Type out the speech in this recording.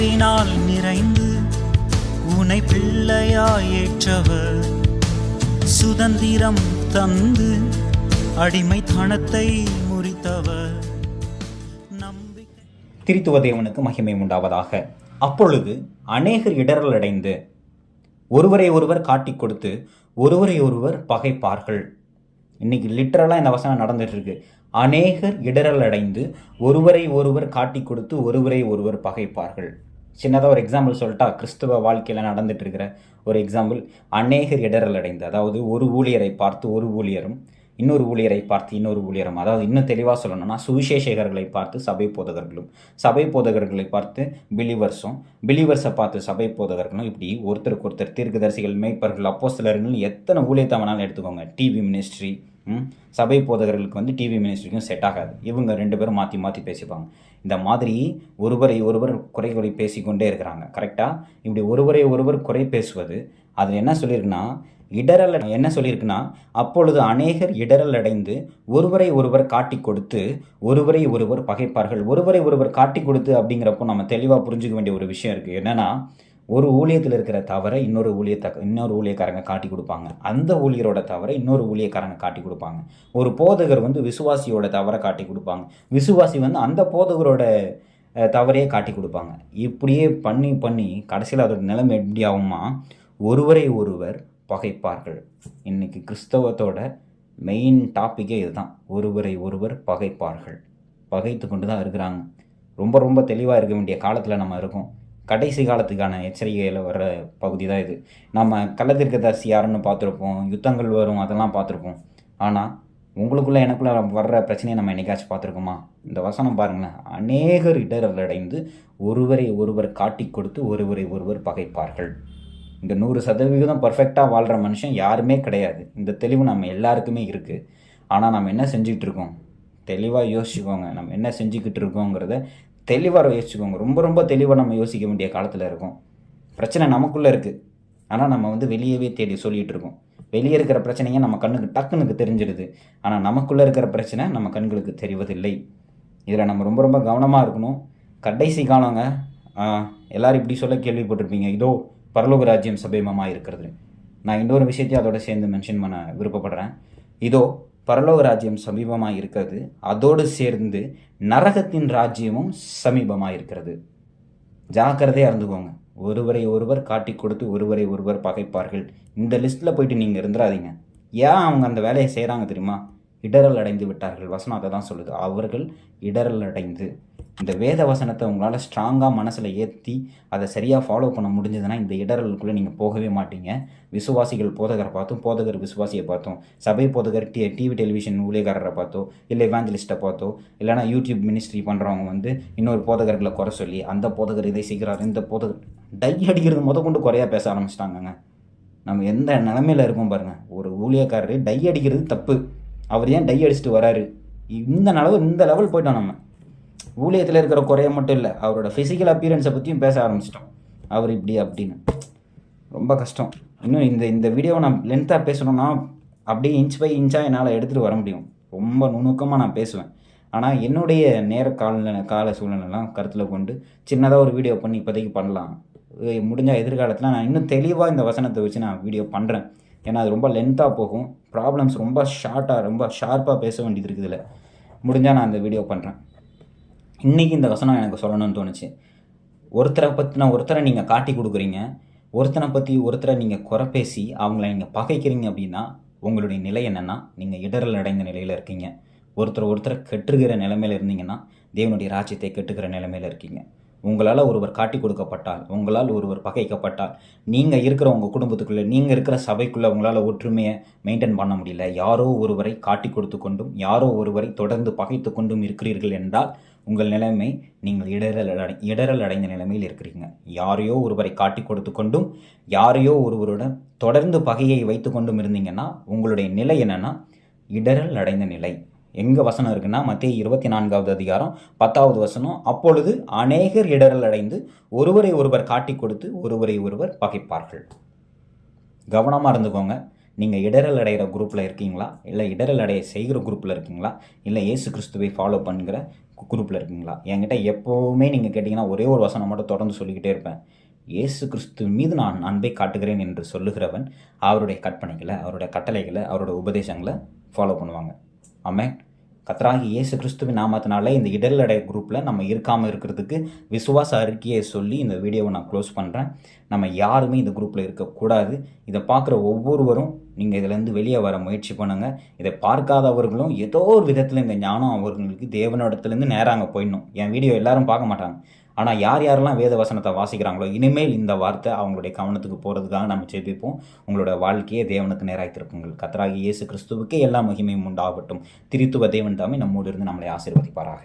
அன்பினால் நிறைந்து உனை பிள்ளையாயேற்றவர். சுதந்திரம் தந்து அடிமைத்தனத்தை முறித்தவர். நம்பிக்கை. திரித்துவ தேவனுக்கு மகிமை உண்டாவதாக. அப்பொழுது அநேகர் இடரல் அடைந்து ஒருவரை ஒருவர் காட்டிக் கொடுத்து ஒருவரை ஒருவர் பகைப்பார்கள். இன்னைக்கு லிட்டரலாக இந்த வசனம் நடந்துட்டு இருக்கு அநேகர் இடரல் அடைந்து ஒருவரை ஒருவர் காட்டிக் கொடுத்து ஒருவரை ஒருவர் பகைப்பார்கள். சின்னதாக ஒரு எக்ஸாம்பிள் சொல்லிட்டா கிறிஸ்துவ வாழ்க்கையில் நடந்துட்டு இருக்கிற ஒரு எக்ஸாம்பிள் அநேகர் இடரல் அடைந்து அதாவது ஒரு ஊழியரை பார்த்து ஒரு ஊழியரும் இன்னொரு ஊழியரை பார்த்து இன்னொரு ஊழியரும் அதாவது இன்னும் தெளிவாக சொல்லணும்னா சுவிசேஷகர்களை பார்த்து சபை போதகர்களும் சபை போதகர்களை பார்த்து பிலிவர்ஸும் பிலிவர்ஸை பார்த்து சபை போதகர்களும் இப்படி ஒருத்தருக்கு ஒருத்தர் தீர்க்கதரிசிகள் மேய்ப்பர்கள் அப்போஸ்தலர்கள் எத்தனை ஊழியத்தை வேணாலும் எடுத்துக்கோங்க டிவி மினிஸ்ட்ரி சபை போதகர்களுக்கு வந்து டிவி மினிஸ்ட்ரிக்கும் செட் ஆகாது. இவங்க ரெண்டு பேரும் மாற்றி மாற்றி பேசிப்பாங்க. இந்த மாதிரி ஒருவரை ஒருவர் குறை குறை பேசிக்கொண்டே இருக்கிறாங்க. கரெக்டாக இப்படி ஒருவரை ஒருவர் குறை பேசுவது அதில் என்ன சொல்லியிருக்குன்னா இடரல் என்ன சொல்லியிருக்குன்னா அப்பொழுது அநேகர் இடரல் அடைந்து ஒருவரை ஒருவர் காட்டிக் கொடுத்து ஒருவரை ஒருவர் பகைப்பார்கள். ஒருவரை ஒருவர் காட்டிக் கொடுத்து அப்படிங்கிறப்போ நம்ம தெளிவாக புரிஞ்சுக்க வேண்டிய ஒரு விஷயம் இருக்குது என்னன்னா ஒரு ஊழியத்தில் இருக்கிற தவறை இன்னொரு ஊழியத்தை இன்னொரு ஊழியக்காரங்க காட்டி கொடுப்பாங்க. அந்த ஊழியரோட தவறை இன்னொரு ஊழியக்காரங்க காட்டி கொடுப்பாங்க. ஒரு போதகர் வந்து விசுவாசியோட தவறை காட்டி கொடுப்பாங்க. விசுவாசி வந்து அந்த போதகரோட தவறையே காட்டி கொடுப்பாங்க. இப்படியே பண்ணி பண்ணி கடைசியில் அதோட நிலைமை எப்படி ஆகுமா ஒருவரை ஒருவர் பகைப்பார்கள். இன்னைக்கு கிறிஸ்தவத்தோட மெயின் டாப்பிக்கே இதுதான். ஒருவரை ஒருவர் பகைப்பார்கள். பகைத்து கொண்டு தான் இருக்கிறாங்க. ரொம்ப ரொம்ப தெளிவாக இருக்க வேண்டிய காலத்தில் நம்ம இருக்கோம். கடைசி காலத்துக்கான எச்சரிக்கையில் வர்ற பகுதி தான் இது. நம்ம கள்ளத்திற்கதரிசி யாருன்னு பார்த்துருப்போம். யுத்தங்கள் வரும் அதெல்லாம் பார்த்துருப்போம். ஆனால் உங்களுக்குள்ளே எனக்குள்ள வர்ற பிரச்சனையை நம்ம என்னைக்காச்சும் பார்த்துருக்கோமா? இந்த வசனம் பாருங்களேன். அநேகர் இடரல் அடைந்து ஒருவரை ஒருவர் காட்டி கொடுத்து ஒருவரை ஒருவர் பகைப்பார்கள். இந்த நூறு சதவிகிதம் பர்ஃபெக்டாக வாழ்கிற மனுஷன் யாருமே கிடையாது. இந்த தெளிவு நம்ம எல்லாருக்குமே இருக்குது ஆனால் நம்ம என்ன செஞ்சுக்கிட்டு இருக்கோம் தெளிவாக யோசிச்சுக்கோங்க. நம்ம என்ன செஞ்சுக்கிட்டு இருக்கோங்கிறத தெளிவாக யோசிச்சுக்கோங்க. ரொம்ப ரொம்ப தெளிவாக நம்ம யோசிக்க வேண்டிய காலத்தில் இருக்கோம். பிரச்சனை நமக்குள்ளே இருக்குது ஆனால் நம்ம வந்து வெளியவே தேடி சொல்லிகிட்டு இருக்கோம் வெளியே இருக்கிற பிரச்சனைங்க நம்ம கண்ணுக்கு டக்குனுக்கு தெரிஞ்சிடுது. ஆனால் நமக்குள்ளே இருக்கிற பிரச்சனை நம்ம கண்களுக்கு தெரிவதில்லை. இதில் நம்ம ரொம்ப ரொம்ப கவனமாக இருக்கணும். கடைசி காலங்க எல்லோரும் இப்படி சொல்ல கேள்விப்பட்டிருப்பீங்க. இதோ பரலோக ராஜ்யம் சபீமமாக இருக்கிறது நான் இன்னொரு விஷயத்தையும் அதோட சேர்ந்து மென்ஷன் பண்ண விருப்பப்படுறேன். இதோ பரலோக ராஜ்யம் சமீபமாக இருக்கிறது அதோடு சேர்ந்து நரகத்தின் ராஜ்யமும் சமீபமாக இருக்கிறது ஜாக்கிரதையாக இருந்துக்கோங்க. ஒருவரை ஒருவர் காட்டி கொடுத்து ஒருவரை ஒருவர் பகைப்பார்கள். இந்த லிஸ்ட்டில் போயிட்டு நீங்கள் இருந்துடாதீங்க ஏன் அவங்க அந்த வேலையை செய்கிறாங்க தெரியுமா? இடரல் அடைந்து விட்டார்கள். வசனம் அதை தான் சொல்லுது. அவர்கள் இடரல் அடைந்து. இந்த வேத வசனத்தை உங்களால் ஸ்ட்ராங்காக மனசில் ஏற்றி அதை சரியாக ஃபாலோ பண்ண முடிஞ்சதுன்னா இந்த இடரலுக்குள்ளே நீங்கள் போகவே மாட்டீங்க. விசுவாசிகள் போதகரை பார்த்தோம் போதகர் விசுவாசியை பார்த்தோம். சபை போதகர் டி டிவி டெலிவிஷன் ஊழியக்காரரை பார்த்தோ இல்லை இவாஞ்சலிஸ்ட்டை பார்த்தோ இல்லைனா யூடியூப் மினிஸ்ட்ரி பண்ணுறவங்க வந்து இன்னொரு போதகர்களை குறை சொல்லி அந்த போதகர் இதை செய்கிறார் இந்த போதகர் டை அடிக்கிறது முத கொண்டு குறையா பேச ஆரம்பிச்சிட்டாங்கங்க. நம்ம எந்த நிலமையில இருக்கோம் பாருங்கள் ஒரு ஊழியக்காரரு டை அடிக்கிறது தப்பு. அவர் ஏன் டை அடிச்சுட்டு வராரு? இந்த அளவு இந்த லெவல் போயிட்டோம் நம்ம. ஊழியத்தில் இருக்கிற குறைய மட்டும் இல்லை அவரோட ஃபிசிக்கல் அப்பியரன்ஸை பற்றியும் பேச ஆரம்பிச்சிட்டோம். அவர் இப்படி அப்படின்னு. ரொம்ப கஷ்டம். இன்னும் இந்த இந்த வீடியோவை நான் லென்த்தாக பேசணும்னா அப்படியே இன்ச் பை இன்ச்சாக என்னால் எடுத்துகிட்டு வர முடியும். ரொம்ப நுணுக்கமாக நான் பேசுவேன். ஆனால் என்னுடைய நேர கால கால சூழ்நிலைலாம் கருத்தில் கொண்டு சின்னதாக ஒரு வீடியோ பண்ணி இப்போதைக்கு பண்ணலாம். முடிஞ்ச எதிர்காலத்தில் நான் இன்னும் தெளிவாக இந்த வசனத்தை வச்சு நான் வீடியோ பண்ணுறேன் ஏன்னா அது ரொம்ப லென்த்தாக போகும். ப்ராப்ளம்ஸ் ரொம்ப ஷார்ட்டாக ரொம்ப ஷார்ப்பாக பேச வேண்டியது இருக்குது இதில். முடிஞ்சால் நான் இந்த வீடியோ பண்ணுறேன் இன்றைக்கி இந்த வசனம் எனக்கு சொல்லணும்னு தோணுச்சு. ஒருத்தரை பற்றின ஒருத்தரை நீங்கள் காட்டி கொடுக்குறீங்க. ஒருத்தனை பற்றி ஒருத்தரை நீங்கள் குறை பேசி அவங்கள நீங்கள் பகைக்கிறீங்க அப்படின்னா உங்களுடைய நிலை என்னென்னா நீங்கள் இடரல் அடைந்த நிலையில் இருக்கீங்க. ஒருத்தர் ஒருத்தரை கெட்டுகிற நிலைமையில் இருந்தீங்கன்னா தேவனுடைய ராஜ்யத்தை கெட்டுக்கிற நிலைமையில் இருக்கீங்க. உங்களால் ஒருவர் காட்டி கொடுக்கப்பட்டால் உங்களால் ஒருவர் பகைக்கப்பட்டால் நீங்கள் இருக்கிற உங்கள் குடும்பத்துக்குள்ளே நீங்கள் இருக்கிற சபைக்குள்ளே உங்களால் ஒற்றுமையை மெயின்டைன் பண்ண முடியல. யாரோ ஒருவரை காட்டி கொடுத்து கொண்டும் யாரோ ஒருவரை தொடர்ந்து பகைத்து கொண்டும் இருக்கிறீர்கள் என்றால் உங்கள் நிலைமை நீங்கள் இடரல் அடை இடரல் அடைந்த நிலைமையில் இருக்கிறீங்க. யாரையோ ஒருவரை காட்டி கொடுத்து கொண்டும் யாரையோ ஒருவருடன் தொடர்ந்து பகையை வைத்து கொண்டும் இருந்தீங்கன்னா உங்களுடைய நிலை என்னன்னா இடரல் அடைந்த நிலை. எங்கே வசனம் இருக்குன்னா மத்திய இருபத்தி நான்காவது அதிகாரம் பத்தாவது வசனம் அப்பொழுது அநேகர் இடரல் அடைந்து ஒருவரை ஒருவர் காட்டி கொடுத்து ஒருவரை ஒருவர் பகைப்பார்கள். கவனமாக இருந்துக்கோங்க. நீங்கள் இடரல் அடைகிற குரூப்பில் இருக்கீங்களா? இல்லை இடரல் அடைய செய்கிற குரூப்பில் இருக்கீங்களா? இல்லை ஏசு கிறிஸ்துவை ஃபாலோ பண்ணுற குரூப்பில் இருக்கீங்களா? என்கிட்ட எப்போவுமே நீங்கள் கேட்டிங்கன்னா ஒரே ஒரு வசனம் மட்டும் தொடர்ந்து சொல்லிக்கிட்டே இருப்பேன். இயேசு கிறிஸ்து மீது நான் அன்பை காட்டுகிறேன் என்று சொல்லுகிறவன் அவருடைய கற்பனைகளை அவருடைய கட்டளைகளை அவருடைய உபதேசங்களை ஃபாலோ பண்ணுவாங்க. அமேன் கத்தராகி இயேசு கிறிஸ்துவின் நாமத்தினால இந்த இடல் இடர்லடை குரூப்பில் நம்ம இருக்காமல் இருக்கிறதுக்கு விசுவாச அறிக்கையை சொல்லி இந்த வீடியோவை நான் க்ளோஸ் பண்ணுறேன் நம்ம யாருமே இந்த குரூப்பில் இருக்கக்கூடாது. இதை பார்க்குற ஒவ்வொருவரும் நீங்கள் இதிலேருந்து வெளியே வர முயற்சி பண்ணுங்கள் இதை பார்க்காதவர்களும் ஏதோ ஒரு விதத்தில் இந்த ஞானம் அவர்களுக்கு தேவனிடத்துலேருந்து நேராக அங்கே போயிடணும். என் வீடியோ எல்லாரும் பார்க்க மாட்டாங்க. ஆனால் யார் யாரெல்லாம் வேத வசனத்தை வாசிக்கிறாங்களோ இனிமேல் இந்த வார்த்தை அவங்களுடைய கவனத்துக்கு போகிறதுக்காக நம்ம ஜெபிப்போம். உங்களோட வாழ்க்கையை தேவனுக்கு நேராக திருப்புங்கள் கத்தராகி இயேசு கிறிஸ்துவுக்கே எல்லா மகிமையும் உண்டாகட்டும். திரித்துவ தேவன் தாமே நம்மோடு இருந்து நம்மளை ஆசீர்வதிப்பாராக.